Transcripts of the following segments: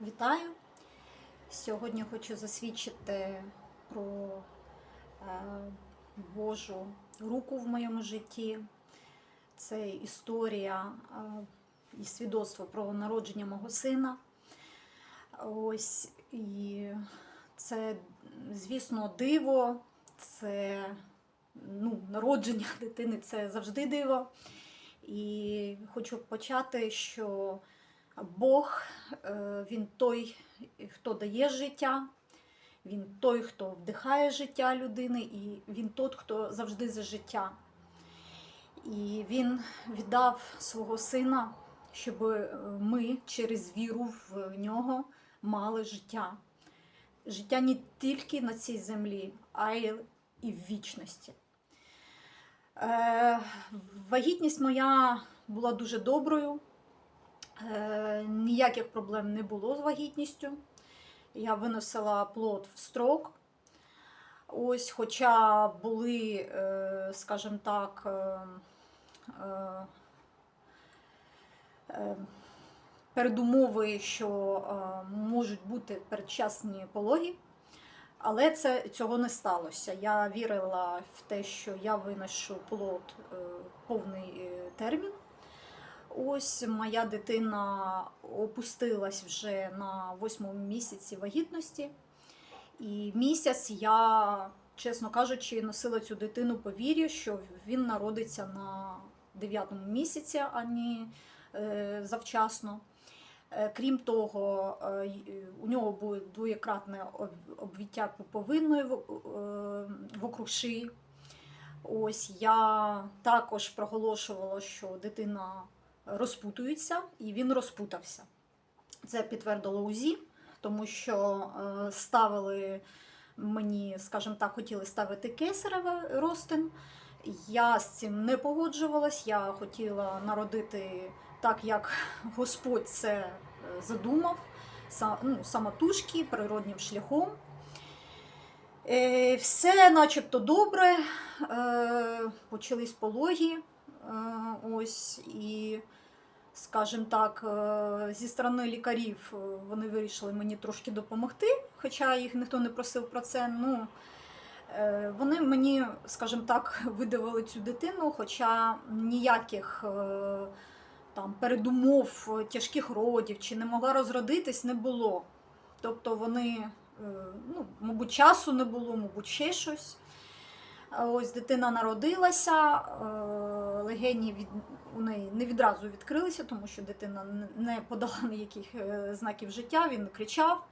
Вітаю! Сьогодні хочу засвідчити про е, Божу руку в моєму житті. Це історія е, і свідоцтво про народження мого сина. Ось і це, звісно, диво, це ну, народження дитини це завжди диво. І хочу почати, що Бог е, він той, хто дає життя, він той, хто вдихає життя людини, і він той, хто завжди за життя. І він віддав свого сина, щоб ми через віру в нього мали життя. Життя не тільки на цій землі, а й і в вічності. Е, вагітність моя була дуже доброю. Е, ніяких проблем не було з вагітністю. Я виносила плод в строк. Ось, хоча були, е, скажімо так, е, передумови, що можуть бути передчасні пологи, але це, цього не сталося. Я вірила в те, що я виношу плод повний термін. Ось моя дитина опустилась вже на восьмому місяці вагітності. І місяць я, чесно кажучи, носила цю дитину по вірі, що він народиться на дев'ятому місяці, а не е, завчасно. Е, Крім того, е, у нього буде двоєкратне обвіття пуповинної в- шиї. Ось я також проголошувала, що дитина розпутується, і він розпутався. Це підтвердило УЗІ, тому що е, ставили мені, скажімо так, хотіли ставити кесареве ростин. Я з цим не погоджувалась. Я хотіла народити так, як Господь це е, задумав, ну, самотужки, природнім шляхом. Е, Все начебто добре. Почались пологи. Е, Ось і, скажімо так, е, зі сторони лікарів е, вони вирішили мені трошки допомогти, хоча їх ніхто не просив про це. Ну, вони мені, скажімо так, видавили цю дитину, хоча ніяких там передумов тяжких родів чи не могла розродитись не було. Тобто вони, ну, мабуть, часу не було, мабуть, ще щось. Ось дитина народилася, легені від, у неї не відразу відкрилися, тому що дитина не подала ніяких е, знаків життя, він кричав.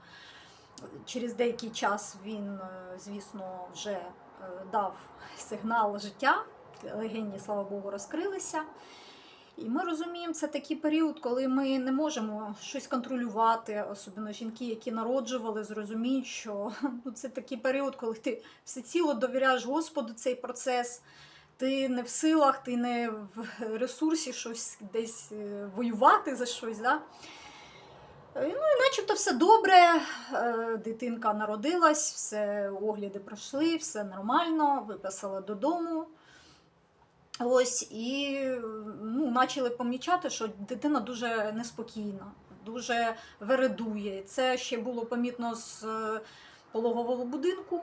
Через деякий час він, е, звісно, вже е, дав сигнал життя, легені, слава Богу, розкрилися. І ми розуміємо, це такий період, коли ми не можемо щось контролювати, особливо жінки, які народжували, зрозуміють, що ну, це такий період, коли ти всеціло довіряєш Господу цей процес. Ти не в силах, ти не в ресурсі щось десь е, воювати за щось. Да? Е, Ну і начебто все добре. е, Дитинка народилась, все огляди пройшли, все нормально, виписала додому. Ось і ну, почали помічати, що дитина дуже неспокійна, дуже вередує. Це ще було помітно з пологового будинку.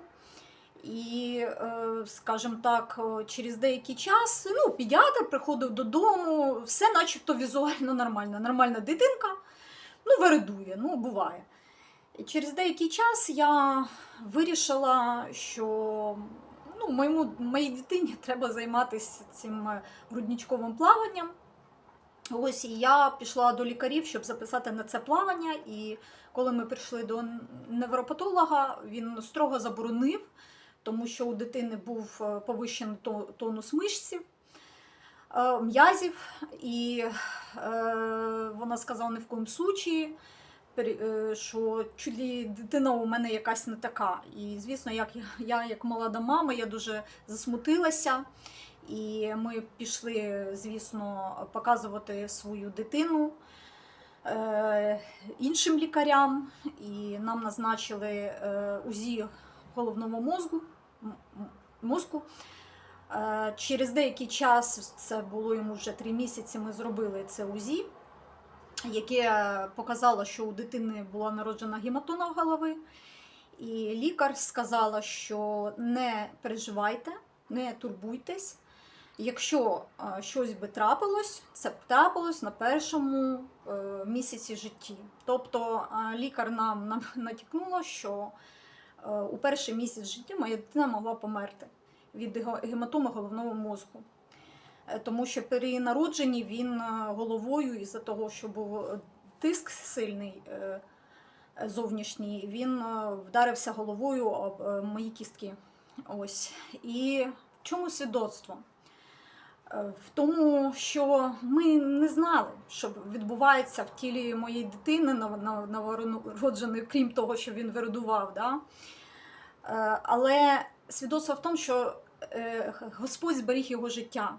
І, е, скажімо так, е, через деякий час ну, педіатр приходив додому, все начебто візуально нормально. Нормальна дитинка, ну, вередує, ну, буває. І через деякий час я вирішила, що ну, моєму, моїй дитині треба займатися цим е, грудничковим плаванням. Ось і я пішла до лікарів, щоб записати на це плавання. І коли ми прийшли до невропатолога, він строго заборонив, тому що у дитини був е, повищений тонус мишців, е, м'язів, і е, вона сказала ні в коєму случаї, що ли дитина у мене якась не така. І звісно, як я, як молода мама, я дуже засмутилася. І ми пішли, звісно, показувати свою дитину іншим лікарям, і нам назначили УЗІ головного мозку. мозку. Е, Через деякий час, це було йому вже три місяці, ми зробили це УЗІ. яке показало, що у дитини була народжена гематома голови. І лікар сказала, що не переживайте, не турбуйтесь. Якщо е, щось би трапилось, це б трапилось на першому е, місяці житті. Тобто е, лікар нам, натякнула, що е, у перший місяць життя моя дитина могла померти від ге- гематоми головного мозку. Е, Тому що при народженні він е, головою, із-за того, що був е, тиск сильний е, е, зовнішній, він е, вдарився головою об е, мої кістки. Ось. І в чому свідоцтво? Е, В тому, що ми не знали, що відбувається в тілі моєї дитини нов- нов- крім того, що він виродував. Да? Е, Але свідоцтво в тому, що е, Господь зберіг його життя.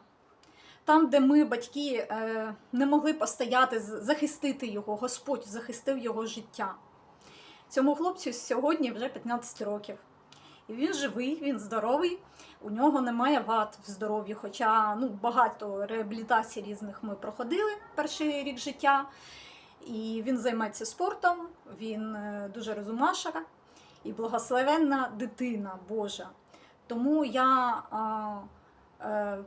Там, де ми, батьки, не могли постояти, захистити його, Господь захистив його життя. Цьому хлопцю сьогодні вже 15 років. І він живий, він здоровий, у нього немає вад в здоров'ї. Хоча ну, багато реабілітацій різних ми проходили перший рік життя. І він займається спортом, він е, дуже розумаша і благословенна дитина Божа. Тому я а, е,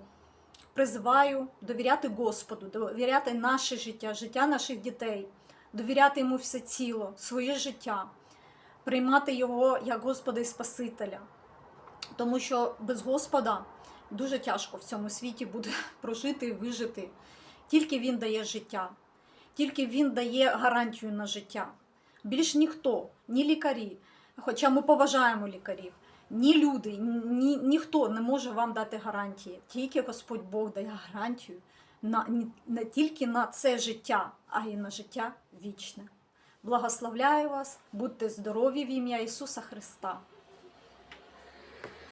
призиваю довіряти Господу, довіряти наше життя, життя наших дітей, довіряти йому все ціло, своє життя, приймати його як Господа і Спасителя. Тому що без Господа дуже тяжко в цьому світі буде прожити і вижити. Тільки Він дає життя, тільки Він дає гарантію на життя. Більш ніхто, ні лікарі, хоча ми поважаємо лікарів, ні люди, ні, ніхто не може вам дати гарантії. Тільки Господь Бог дає гарантію на, не тільки на це життя, а й на життя вічне. Благословляю вас, будьте здорові в ім'я Ісуса Христа.